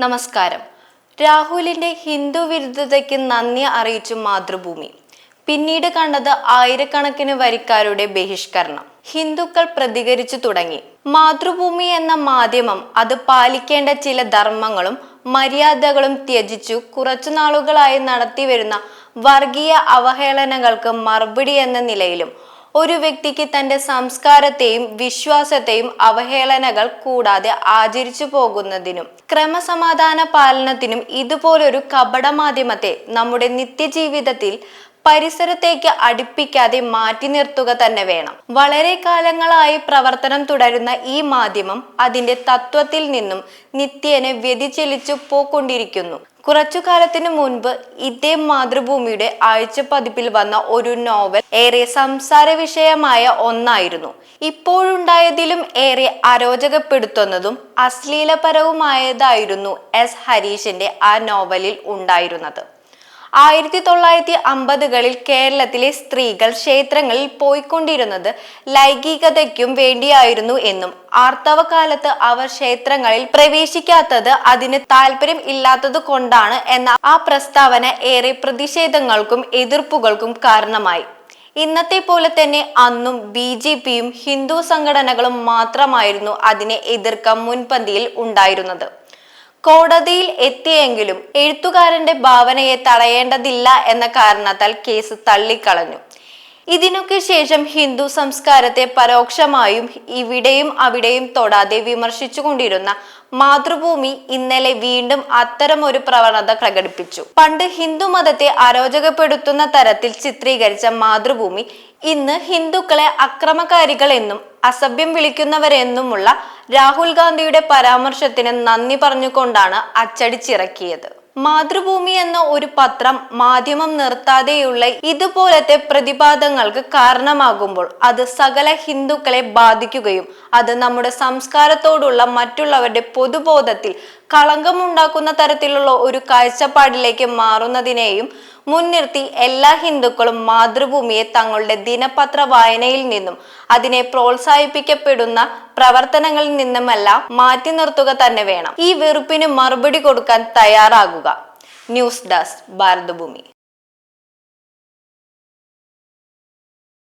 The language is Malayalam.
നമസ്കാരം. രാഹുലിന്റെ ഹിന്ദു വിരുദ്ധതയ്ക്ക് നന്ദി അറിയിച്ചു മാതൃഭൂമി. പിന്നീട് കണ്ടത് ആയിരക്കണക്കിന് വരിക്കാരുടെ ബഹിഷ്കരണം. ഹിന്ദുക്കൾ പ്രതികരിച്ചു തുടങ്ങി. മാതൃഭൂമി എന്ന മാധ്യമം അത് പാലിക്കേണ്ട ചില ധർമ്മങ്ങളും മര്യാദകളും ത്യജിച്ചു കുറച്ചു നാളുകളായി നടത്തിവരുന്ന വർഗീയ അവഹേളനങ്ങൾക്ക് മറുപടി എന്ന നിലയിലും ഒരു വ്യക്തിക്ക് തന്റെ സംസ്കാരത്തെയും വിശ്വാസത്തെയും അവഹേളനകൾ കൂടാതെ ആചരിച്ചു പോകുന്നതിനും ക്രമസമാധാന പാലനത്തിനും ഇതുപോലൊരു കപട മാധ്യമത്തെ നമ്മുടെ നിത്യജീവിതത്തിൽ പരിസരത്തേക്ക് അടുപ്പിക്കാതെ മാറ്റി നിർത്തുക തന്നെ വേണം. വളരെ കാലങ്ങളായി പ്രവർത്തനം തുടരുന്ന ഈ മാധ്യമം അതിന്റെ തത്വത്തിൽ നിന്നും നിത്യേനെ വ്യതിചലിച്ചു പോക്കൊണ്ടിരിക്കുന്നു. കുറച്ചു കാലത്തിനു മുൻപ് ഇതേ മാതൃഭൂമിയുടെ ആഴ്ച പതിപ്പിൽ വന്ന ഒരു നോവൽ ഏറെ സംസാര വിഷയമായ ഒന്നായിരുന്നു. ഇപ്പോഴുണ്ടായതിലും ഏറെ അരോചകപ്പെടുത്തുന്നതും അശ്ലീലപരവുമായതായിരുന്നു എസ് ഹരീഷിന്റെ ആ നോവലിൽ ഉണ്ടായിരുന്നത്. ആയിരത്തി തൊള്ളായിരത്തി അമ്പതുകളിൽ കേരളത്തിലെ സ്ത്രീകൾ ക്ഷേത്രങ്ങളിൽ പോയിക്കൊണ്ടിരുന്നത് ലൈംഗികതയ്ക്കും വേണ്ടിയായിരുന്നു എന്നും ആർത്തവ കാലത്ത് അവർ ക്ഷേത്രങ്ങളിൽ പ്രവേശിക്കാത്തത് അതിന് താല്പര്യം ഇല്ലാത്തത് കൊണ്ടാണ് എന്ന ആ പ്രസ്താവന ഏറെ പ്രതിഷേധങ്ങൾക്കും എതിർപ്പുകൾക്കും കാരണമായി. ഇന്നത്തെ പോലെ തന്നെ അന്നും ബി ജെ പിയും ഹിന്ദു സംഘടനകളും മാത്രമായിരുന്നു അതിനെ എതിർക്കാൻ മുൻപന്തിയിൽ ഉണ്ടായിരുന്നത്. കോടതിയിൽ എത്തിയെങ്കിലും എഴുത്തുകാരന്റെ ഭാവനയെ തടയേണ്ടതില്ല എന്ന കാരണത്താൽ കേസ് തള്ളിക്കളഞ്ഞു. ഇതിനൊക്കെ ശേഷം ഹിന്ദു സംസ്കാരത്തെ പരോക്ഷമായും ഇവിടെയും അവിടെയും തൊടാതെ വിമർശിച്ചുകൊണ്ടിരുന്ന മാതൃഭൂമി ഇന്നലെ വീണ്ടും അത്തരമൊരു പ്രവണത പ്രകടിപ്പിച്ചു. പണ്ട് ഹിന്ദു മതത്തെ അരോചകപ്പെടുത്തുന്ന തരത്തിൽ ചിത്രീകരിച്ച മാതൃഭൂമി ഇന്ന് ഹിന്ദുക്കളെ അക്രമകാരികൾ എന്നും അസഭ്യം വിളിക്കുന്നവരെന്നുമുള്ള രാഹുൽ ഗാന്ധിയുടെ പരാമർശത്തിന് നന്ദി പറഞ്ഞുകൊണ്ടാണ് അച്ചടിച്ചിറക്കിയത് മാതൃഭൂമി എന്ന ഒരു പത്രം മാധ്യമം നിർത്താതെയുള്ള ഇതുപോലത്തെ പ്രതിപാദങ്ങൾക്ക് കാരണമാകുമ്പോൾ അത് സകല ഹിന്ദുക്കളെ ബാധിക്കുകയും അത് നമ്മുടെ സംസ്കാരത്തോടുള്ള മറ്റുള്ളവരുടെ പൊതുബോധത്തിൽ കളങ്കമുണ്ടാക്കുന്ന തരത്തിലുള്ള ഒരു കാഴ്ചപ്പാടിലേക്ക് മാറുന്നതിനെയും മുൻനിർത്തി എല്ലാ ഹിന്ദുക്കളും മാതൃഭൂമിയെ തങ്ങളുടെ ദിനപത്ര വായനയിൽ നിന്നും അതിനെ പ്രോത്സാഹിപ്പിക്കപ്പെടുന്ന പ്രവർത്തനങ്ങളിൽ നിന്നുമെല്ലാം മാറ്റി നിർത്തുക തന്നെ വേണം. ഈ വെറുപ്പിന് മറുപടി കൊടുക്കാൻ തയ്യാറാകുക. News desk Bharathabhoomi.